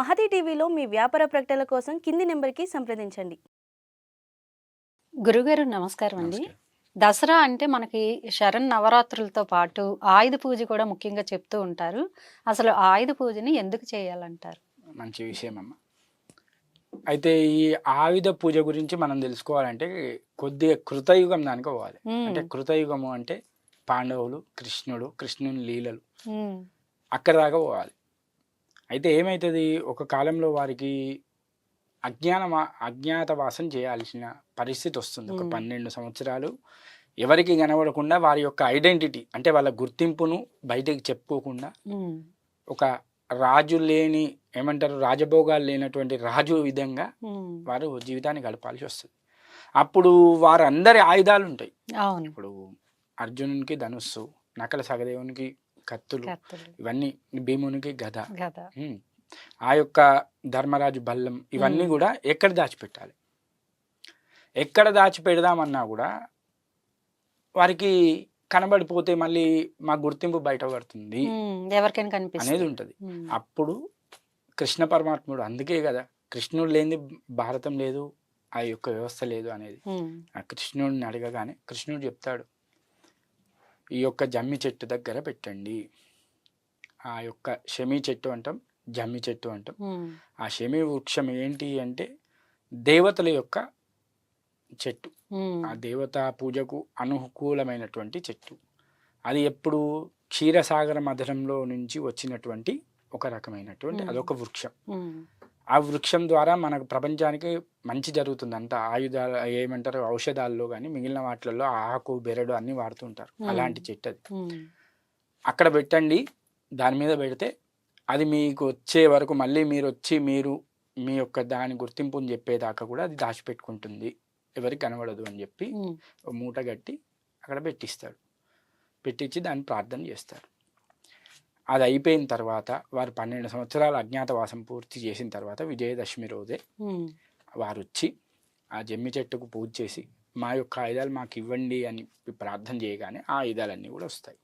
మహతి టీవీలో మీ వ్యాపార ప్రకటనల కోసం కింది నెంబర్కి సంప్రదించండి. గురుగారు నమస్కారం అండి. దసరా అంటే మనకి శరణ్ నవరాత్రులతో పాటు ఆయుధ పూజ కూడా ముఖ్యంగా చెప్తూ ఉంటారు. అసలు ఆయుధ పూజని ఎందుకు చేయాలంటారు? మంచి విషయం అమ్మ అయితే ఈ ఆయుధ పూజ గురించి మనం తెలుసుకోవాలంటే కొద్దిగా కృతయుగం దానికి పోవాలి. అంటే కృతయుగము అంటే పాండవులు కృష్ణుడు కృష్ణుని లీలలు. అక్కడ దాకా పోవాలి. అయితే ఏమవుతుంది ఒక కాలంలో వారికి అజ్ఞాన అజ్ఞాతవాసం చేయాల్సిన పరిస్థితి వస్తుంది ఒక. పన్నెండు సంవత్సరాలు ఎవరికి కనబడకుండా వారి యొక్క ఐడెంటిటీ అంటే వాళ్ళ గుర్తింపును బయటకు చెప్పుకోకుండా. ఒక రాజు లేని ఏమంటారు రాజభోగాలు లేనటువంటి రాజు విధంగా. వారు జీవితాన్ని గడపాల్సి వస్తుంది అప్పుడు వారందరి ఆయుధాలు ఉంటాయి ఇప్పుడు అర్జునునికి ధనుస్సు నకల సగదేవునికి కత్తులు ఇవన్నీ భీమునికి గద. ఆ యొక్క ధర్మరాజు బల్లం ఇవన్నీ. కూడా ఎక్కడ దాచిపెట్టాలి ఎక్కడ దాచిపెడదామన్నా కూడా వారికి కనబడిపోతే మళ్ళీ మా గుర్తింపు బయటపడుతుంది మ్మ్. ఎవరికైనా అనేది ఉంటుంది. అప్పుడు కృష్ణ పరమాత్ముడు అందుకే కదా కృష్ణుడు లేని భారతం లేదు ఆ యొక్క వ్యవస్థ లేదు అనేది. ఆ కృష్ణుడిని అడగగానే కృష్ణుడు చెప్తాడు ఈ యొక్క జమ్మి చెట్టు దగ్గర పెట్టండి ఆ యొక్క షమి చెట్టు అంటాం జమ్మి చెట్టు అంటాం. ఆ షమి వృక్షం ఏంటి అంటే దేవతల యొక్క చెట్టు. ఆ దేవతా పూజకు అనుకూలమైనటువంటి చెట్టు అది ఎప్పుడు క్షీరసాగర మధురంలో నుంచి వచ్చినటువంటి ఒక రకమైనటువంటి. అదొక వృక్షం. ఆ వృక్షం ద్వారా మనకు ప్రపంచానికి మంచి జరుగుతుంది అంత ఆయుధాలు ఏమంటారు ఔషధాల్లో కానీ మిగిలిన వాటిలలో ఆకు బెరడు అన్ని వాడుతుంటారు. అలాంటి చెట్టు అది. అక్కడ పెట్టండి. దాని మీద పెడితే అది మీకు వచ్చే వరకు మళ్ళీ మీరు వచ్చి మీరు మీ యొక్క దాని గుర్తింపుని చెప్పేదాకా కూడా అది దాచిపెట్టుకుంటుంది. ఎవరికి కనబడదు అని చెప్పి మూట కట్టి అక్కడ పెట్టిస్తాడు పెట్టించి దాన్ని ప్రార్థన చేస్తారు. అది అయిపోయిన తర్వాత వారు పన్నెండు సంవత్సరాల అజ్ఞాతవాసం పూర్తి చేసిన తర్వాత విజయదశమి రోజే. వారు వచ్చి ఆ జమ్మి చెట్టుకు పూజ చేసి మా యొక్క ఆయుధాలు మాకు ఇవ్వండి అని ప్రార్థన చేయగానే ఆ ఆయుధాలన్నీ కూడా వస్తాయి.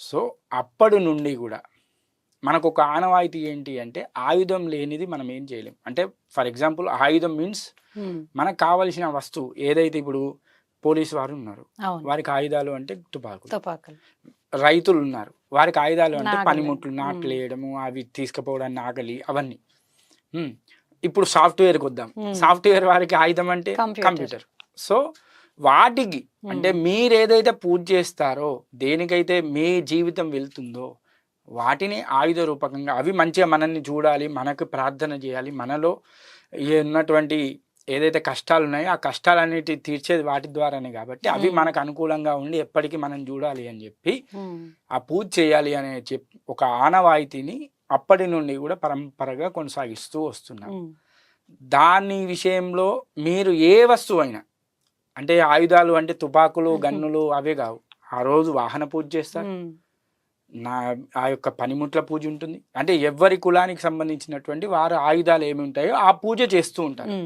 సో అప్పటి నుండి కూడా మనకు ఒక ఆనవాయితీ ఏంటి అంటే ఆయుధం లేనిది మనం ఏం చేయలేం అంటే ఫర్ ఎగ్జాంపుల్ ఆయుధం మీన్స్. మనకు కావలసిన వస్తువు ఏదైతే ఇప్పుడు పోలీసు వారు ఉన్నారు వారికి ఆయుధాలు అంటే తుపాకులు తుపాకులు రైతులు ఉన్నారు వారికి ఆయుధాలు అంటే. పనిముట్లు నాట్లు. వేయడము అవి తీసుకుపోవడానికి నాగలి అవన్నీ. ఇప్పుడు సాఫ్ట్వేర్కి వద్దాం మ్మ్. సాఫ్ట్వేర్ వారికి ఆయుధం అంటే కంప్యూటర్. సో వాటికి అంటే మీరు ఏదైతే పూజ చేస్తారో దేనికైతే మీ జీవితం వెళ్తుందో వాటిని ఆయుధ రూపకంగా అవి మంచిగా మనల్ని చూడాలి మనకు ప్రార్థన చేయాలి మనలో ఉన్నటువంటి ఏదైతే కష్టాలు ఉన్నాయో ఆ కష్టాలన్నిటి తీర్చేది వాటి ద్వారానే కాబట్టి అవి మ్మ్. మనకు అనుకూలంగా ఉండి ఎప్పటికీ మనం చూడాలి అని చెప్పి. ఆ పూజ చేయాలి అనే చెప్ ఒక ఆనవాయితీని అప్పటి నుండి కూడా పరంపరగా కొనసాగిస్తూ వస్తున్నాం. దాని విషయంలో మీరు ఏ వస్తువు అయినా అంటే ఆయుధాలు అంటే తుపాకులు. గన్నులు అవే కావు ఆ రోజు వాహన పూజ చేస్తారు. నా ఆ యొక్క పనిముట్ల పూజ ఉంటుంది అంటే ఎవరి కులానికి సంబంధించినటువంటి వారు ఆయుధాలు ఏమి ఉంటాయో ఆ పూజ చేస్తూ ఉంటారు.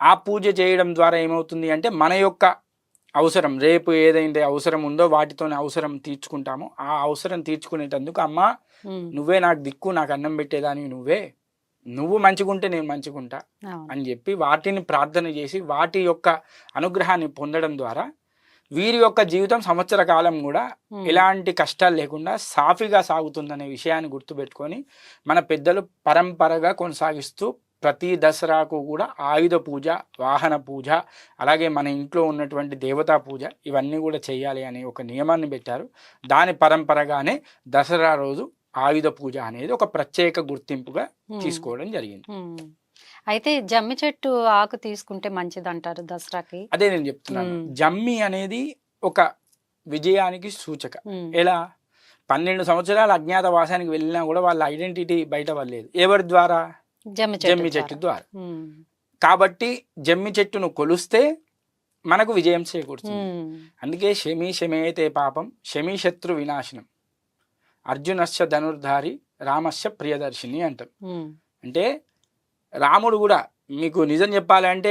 ఆ పూజ చేయడం ద్వారా ఏమవుతుంది అంటే మన యొక్క అవసరం రేపు ఏదైతే అవసరం ఉందో వాటితోనే అవసరం తీర్చుకుంటామో ఆ అవసరం తీర్చుకునేటందుకు అమ్మ మ్మ్. నువ్వే నాకు దిక్కు నాకు అన్నం పెట్టేదానివి నువ్వే నువ్వు మంచిగుంటే నేను మంచిగుంటా. అని చెప్పి వాటిని ప్రార్థన చేసి వాటి యొక్క అనుగ్రహాన్ని పొందడం ద్వారా వీరి యొక్క జీవితం సంవత్సర కాలం కూడా. ఎలాంటి కష్టాలు లేకుండా సాఫీగా సాగుతుందనే విషయాన్ని గుర్తుపెట్టుకొని మన పెద్దలు పరంపరగా కొనసాగిస్తూ ప్రతి దసరాకు కూడా ఆయుధ పూజ వాహన పూజ అలాగే మన ఇంట్లో ఉన్నటువంటి దేవతా పూజ ఇవన్నీ కూడా చేయాలి అనే ఒక నియమాన్ని పెట్టారు దాని పరంపరగానే దసరా రోజు ఆయుధ పూజ అనేది ఒక ప్రత్యేక గుర్తింపుగా. తీసుకోవడం జరిగింది. అయితే జమ్మి చెట్టు ఆకు తీసుకుంటే మంచిది అంటారు దసరాకి అదే నేను చెప్తున్నాను మ్మ్. జమ్మి అనేది ఒక విజయానికి సూచక. ఎలా పన్నెండు సంవత్సరాల అజ్ఞాతవాసానికి వెళ్ళినా కూడా వాళ్ళ ఐడెంటిటీ బయట పడలేదు ఎవరి ద్వారా జమ్మి చెట్టు ద్వారా. కాబట్టి జమ్మి చెట్టును కొలుస్తే మనకు విజయం చేకూరుతుంది. అందుకే శమి శమేతే పాపం శమి శత్రు వినాశనం అర్జునస్య ధనుర్ధారి రామస్య ప్రియదర్శిని అంటాం మ్మ్. అంటే రాముడు కూడా మీకు నిజం చెప్పాలంటే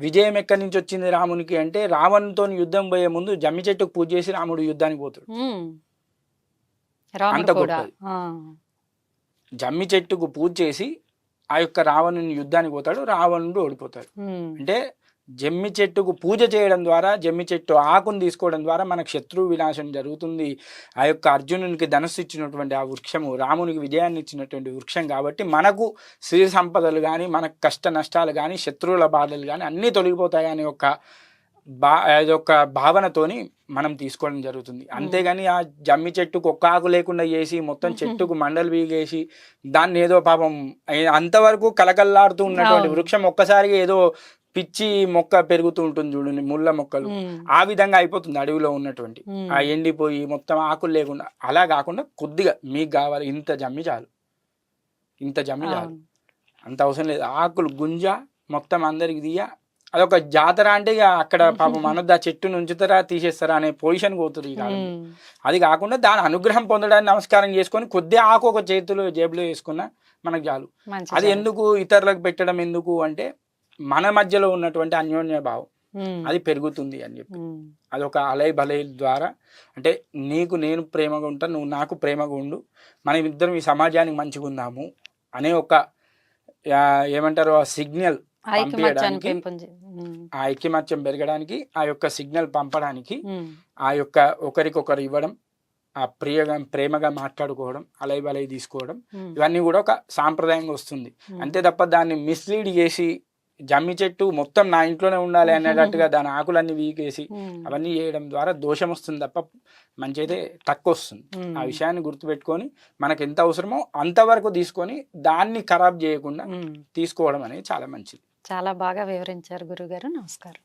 విజయం ఎక్కడి నుంచి వచ్చింది రామునికి అంటే రావణ్తో యుద్ధం పోయే ముందు జమ్మి చెట్టుకు పూజ చేసి రాముడు యుద్ధానికి పోతాడు అంత గొప్పది. ఆ. జమ్మి చెట్టుకు పూజ చేసి ఆ యొక్క రావణుని యుద్ధానికి పోతాడు రావణుడు ఓడిపోతాడు. అంటే జమ్మి చెట్టుకు పూజ చేయడం ద్వారా జమ్మి చెట్టు ఆకును తీసుకోవడం ద్వారా మనకు శత్రువు వినాశం జరుగుతుంది. ఆ యొక్క అర్జునునికి ధనస్సు ఇచ్చినటువంటి ఆ వృక్షము రామునికి విజయాన్ని ఇచ్చినటువంటి వృక్షం కాబట్టి మనకు సిరి సంపదలు కానీ మనకు కష్ట నష్టాలు కానీ శత్రువుల బాధలు కానీ అన్నీ తొలగిపోతాయి అనే ఒక బా అదొక భావనతోని మనం తీసుకోవడం జరుగుతుంది. అంతేగాని ఆ జమ్మి చెట్టుకు ఒక్క ఆకు లేకుండా చేసి మొత్తం చెట్టుకు మండలు బీగేసి దాన్ని ఏదో పాపం అంతవరకు కలకల్లాడుతూ ఉన్నటువంటి. వృక్షం ఒక్కసారిగా ఏదో పిచ్చి మొక్క పెరుగుతూ ఉంటుంది చూడండి ముళ్ళ మొక్కలు. ఆ విధంగా అయిపోతుంది అడవిలో ఉన్నటువంటి. ఆ ఎండిపోయి మొత్తం ఆకులు లేకుండా అలా కాకుండా కొద్దిగా మీకు కావాలి ఇంత జమ్మి చాలు. ఇంత జమ్మి చాలు. అంత అవసరం లేదు. ఆకులు గుంజ మొత్తం అందరికి తీయ అదొక జాతర అంటే ఇక అక్కడ పాపం మనొద్దు ఆ చెట్టును ఉంచుతారా తీసేస్తారా అనే పొజిషన్ పోతుంది కాలంలో. ఉమ్, అది కాకుండా దాని అనుగ్రహం పొందడానికి నమస్కారం చేసుకొని కొద్దిగా ఆకు ఒక చేతిలో జేబులో వేసుకున్నా మనకు చాలు. అది. ఎందుకు ఇతరులకు పెట్టడం ఎందుకు అంటే మన మధ్యలో ఉన్నటువంటి అన్యోన్య భావం. ఉమ్, అది పెరుగుతుంది అని చెప్పి. ఉమ్, అదొక అలై బలై ద్వారా అంటే నీకు నేను ప్రేమగా ఉంటాను నువ్వు నాకు ప్రేమగా ఉండు మనం ఇద్దరం ఈ సమాజానికి మంచిగా ఉందాము అనే ఒక ఏమంటారు ఆ సిగ్నల్ పంపించడానికి ఆ ఐక్యమత్యం పెరగడానికి ఆ యొక్క సిగ్నల్ పంపడానికి ఆ యొక్క ఒకరికొకరు ఇవ్వడం ఆ ప్రియగా ప్రేమగా మాట్లాడుకోవడం అలై బలై తీసుకోవడం ఇవన్నీ కూడా ఒక సాంప్రదాయంగా వస్తుంది. అంతే తప్ప దాన్ని మిస్లీడ్ చేసి జమ్మి చెట్టు మొత్తం నా ఇంట్లోనే ఉండాలి అనేటట్టుగా దాని ఆకులన్నీ వీకేసి అవన్నీ చేయడం ద్వారా దోషం వస్తుంది తప్ప మంచి అయితే తక్కువ వస్తుంది. ఆ విషయాన్ని గుర్తుపెట్టుకొని మనకు ఎంత అవసరమో అంతవరకు తీసుకొని దాన్ని ఖరాబ్ చేయకుండా. తీసుకోవడం అనేది చాలా మంచిది. చాలా బాగా వివరించారు గురుగారు. నమస్కారం.